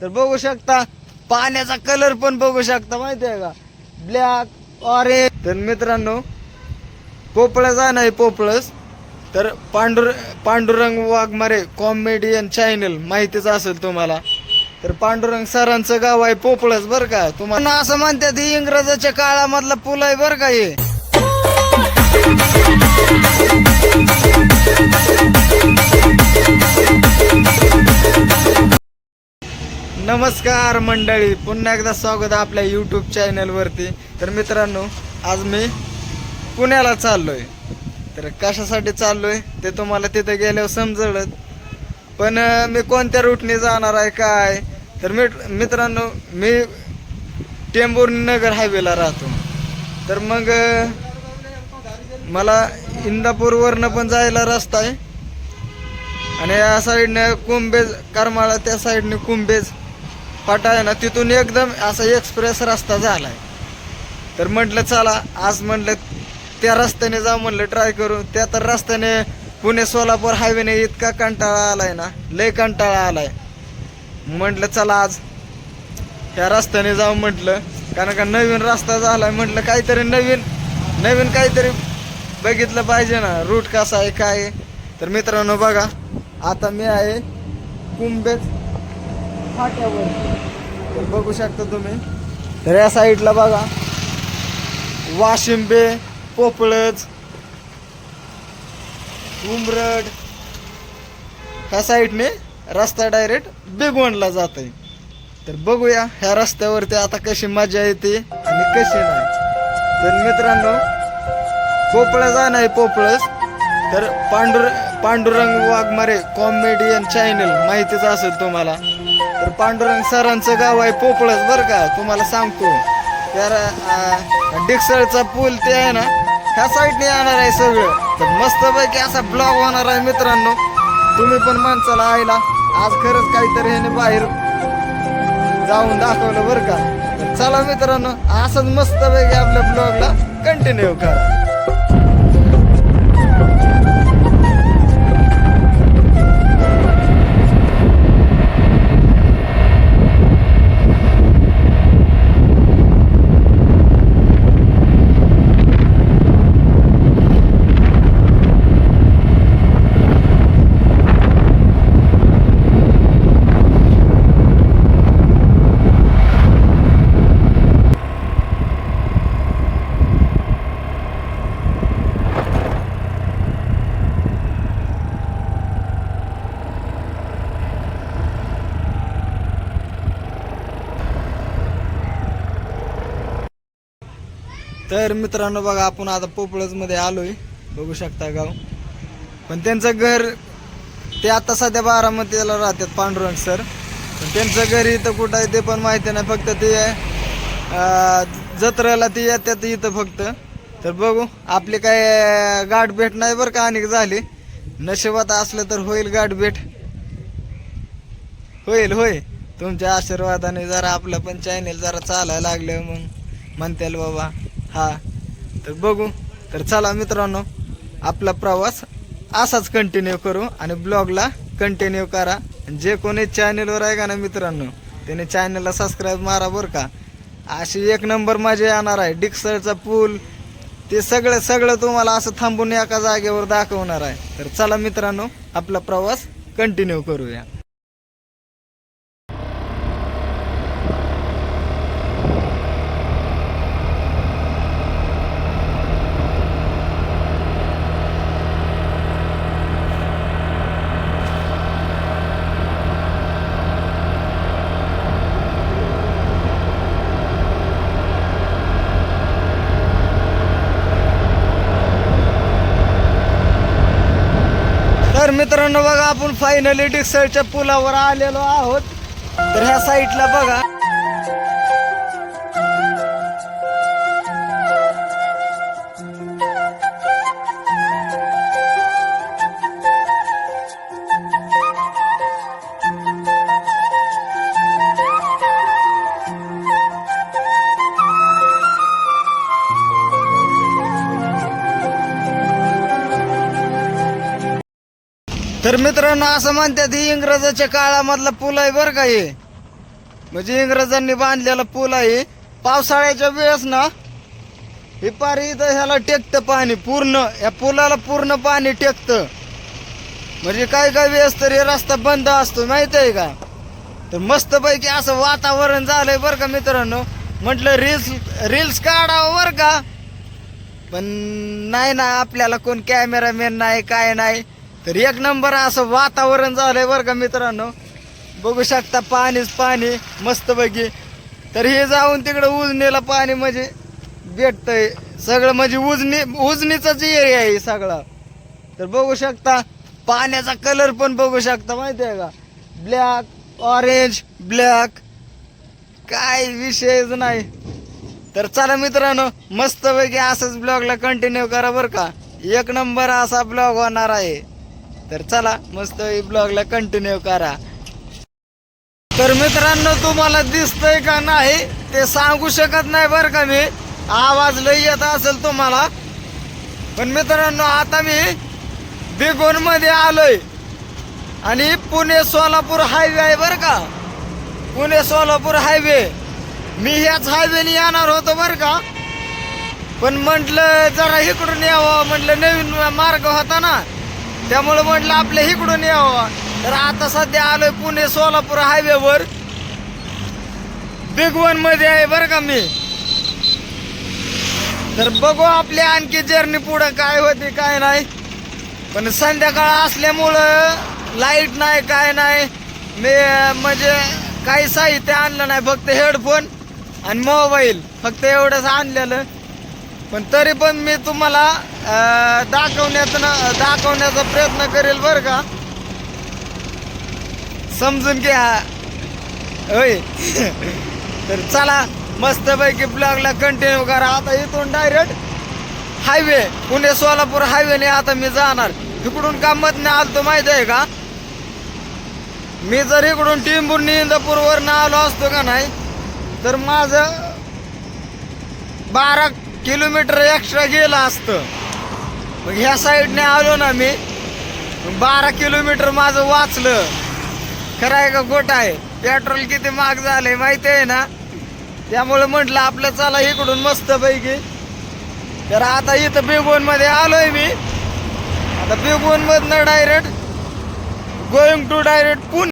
तर बघू शकता पाण्याचा कलर पण बघू शकता माहितीये का? ब्लॅक ऑरेंज तर मित्रांनो पोपळस आहे नाही पोपळस. तर पांडुर पांडुरंग वाघमारे कॉमेडियन चॅनल माहितीच असेल तुम्हाला. तर पांडुरंग सरांचं गाव आहे पोपळस बरं का? तुम्हाला असं म्हणतात इंग्रजाच्या काळामधला पूल आहे बरं का हे? Oh, नमस्कार मंडळी पुन्हा एकदा स्वागत आपल्या यूट्यूब चॅनलवरती तर मित्रांनो आज मी पुण्याला चाललोय. तर कशासाठी चाललोय ते तुम्हाला तिथे गेल्यावर समजलं पण मी कोणत्या रूटने जाणार आहे काय? तर मी मित्रांनो मी टेंबूर नगर हायवेला राहतो. तर मग मला इंदापूरवरनं पण जायला रस्ता आहे. आणि या साईडनं कुंभेज करमाळा त्या साईडने कुंभेज. फाटा आहे ना तिथून एकदम असा एक्सप्रेस रस्ता झाला आहे तर म्हटलं चला आज म्हटलं त्या रस्त्याने जाऊ म्हटलं ट्राय करू त्या तर रस्त्याने पुणे सोलापूर हायवेने इतका कंटाळा आलाय ना लय कंटाळा आलाय. म्हटलं चला आज ह्या रस्त्याने जाऊ म्हटलं. कारण का नवीन रस्ता झालाय म्हटलं काहीतरी नवीन नवीन काहीतरी बघितलं पाहिजे ना रूट कसा आहे काय आहे. तर मित्रांनो बघा आता मी आहे कुंभेज फाट्यावर. बघू शकता तुम्ही. तर या साईडला बघा. वाशिंबे पोपळज उमरड. ह्या साईडने रस्ता डायरेक्ट बेगवणला जात आहे तर बघूया ह्या रस्त्यावरती आता कशी मजा येते आणि कशी नाही. तर मित्रांनो पोपळज जा नाही पोपळस. तर पांडुर पांडुरंग वाघमारे कॉमेडियन चॅनल माहितीच असेल तुम्हाला. तर पांडुरंग सरांचं गाव आहे पोपळच बरं का तुम्हाला सांगतो. तर डिक्सळचा पूल ते आहे ना ह्या साईडने येणार आहे सगळं. तर मस्तपैकी असा ब्लॉग होणार आहे मित्रांनो. तुम्ही पण माणसाला आयला आज खरंच काहीतरी ह्याने बाहेर जाऊन दाखवलं बरं का. चला मित्रांनो असंच मस्तपैकी आपल्या ब्लॉगला कंटिन्यू करा. तर मित्रांनो बघा आपण आता पोपळजमध्ये आलो आलोय. बघू शकता गाव. पण त्यांचं घर ते आता सध्या बारामतीला राहतात पांडुरंग सर. पण त्यांचं घर इथं कुठं आहे ते पण माहिती नाही. फक्त ते जत्रेला ते येतात इथं फक्त. तर बघू आपली काय गाठ भेट नाही बरं का आणि झाली. नशिबात असलं तर होईल गाठ भेट. होईल होय. तुमच्या आशीर्वादाने जरा आपलं पण चॅनेल जरा चालायला लागलं मग म्हणतील बाबा. हा. तर बघू. तर चला मित्रांनो आपला प्रवास असाच कंटिन्यू करू आणि ब्लॉगला कंटिन्यू करा. जे कोणी चॅनेलवर आहे का ना मित्रांनो त्याने चॅनलला सबस्क्राईब मारा बरं का. अशी एक नंबर मजा येणार आहे. डिक्सरचा पूल ते सगळं सगळं तुम्हाला असं थांबून एका जागेवर दाखवणार आहे. तर चला मित्रांनो आपला प्रवास कंटिन्यू करूया तर मित्रांनो बघा आपण फायनली डिक्सळच्या पुलावर आलेलो आहोत. तर ह्या साईडला बघा. तर मित्रांनो असं म्हणतात ही इंग्रजाच्या काळामधला पूल आहे बरं का हे. म्हणजे इंग्रजांनी बांधलेला पूल आहे. पावसाळ्याच्या वेळेस ना हे पारी इथं ह्याला टेकतं पाणी पूर्ण. या पुलाला पूर्ण पाणी टेकतं. म्हणजे काय काय वेळेस तर हे रस्ता बंद असतो माहीत आहे का? तर मस्तपैकी असं वातावरण झालंय बरं का मित्रांनो. म्हटलं रील्स रील्स काढावं बरं का. पण नाही ना आपल्याला कोण कॅमेरामॅन नाही काय नाही. तर एक नंबर असं वातावरण झालंय बरं का मित्रांनो. बघू शकता पाणीच पाणी मस्तपैकी. तर हे जाऊन तिकडं उजनीला पाणी म्हणजे भेटतंय. सगळं म्हणजे उजनी उजनीचाच एरिया आहे सगळा. तर बघू शकता पाण्याचा कलर पण बघू शकता माहिती आहे का? ब्लॅक ऑरेंज ब्लॅक काय विषयच नाही. तर चला मित्रांनो मस्तपैकी असंच ब्लॉगला कंटिन्यू करा बरं का. एक नंबर असा ब्लॉग होणार आहे. तर चला मस्त ब्लॉगला कंटिन्यू करा. तर मित्रांनो तुम्हाला दिसतंय का नाही ते सांगू शकत नाही बरं का मी. आवाज लई येत असेल तुम्हाला. पण मित्रांनो आता मी बिगोनमध्ये आलोय. आणि पुणे सोलापूर हायवे आहे बरं का. पुणे सोलापूर हायवे मी ह्याच हायवेने येणार होतो बरं का. पण म्हटलं जरा इकडून यावं म्हटलं नवीन मार्ग होता ना. त्यामुळे म्हटलं आपल्या इकडून यावं तर आता सध्या आलोय पुणे सोलापूर हायवेवर बिग वनमध्ये आहे बरं का मी. तर बघू आपली आणखी जर्नी पुढं काय होते काय नाही. पण संध्याकाळ असल्यामुळं लाइट नाही काय नाही. मी म्हणजे काही साहित्य आणलं नाही फक्त हेडफोन आणि मोबाईल फक्त एवढंच आणलेलं. पण तरी पण मी तुम्हाला अं, दाखवण्याचा दाखवण्याचा प्रयत्न करेल बरं का. समजून घ्या. होय. तर चला मस्तपैकी ब्लॉगला कंटिन्यू करा. आता इथून डायरेक्ट हायवे पुणे सोलापूर हायवेने आता मी जाणार. इकडून कामतने आलतो माहिती आहे का? मी जर इकडून टिंबूर इंदापूरवर आलो असतो का नाही तर माझं बारा किलोमीटर एक्स्ट्रा गेलं असतं. मग ह्या साईडने आलो ना मी बारा किलोमीटर माझं वाचलं. खरं आहे का गोट आहे? पेट्रोल किती महाग झालंय माहिती आहे ना? त्यामुळे म्हटलं आपलं चला इकडून मस्त पैकी तर आता इथं बिगोनमध्ये आलोय मी. आता बिगोन मधनं direct going to direct Pune.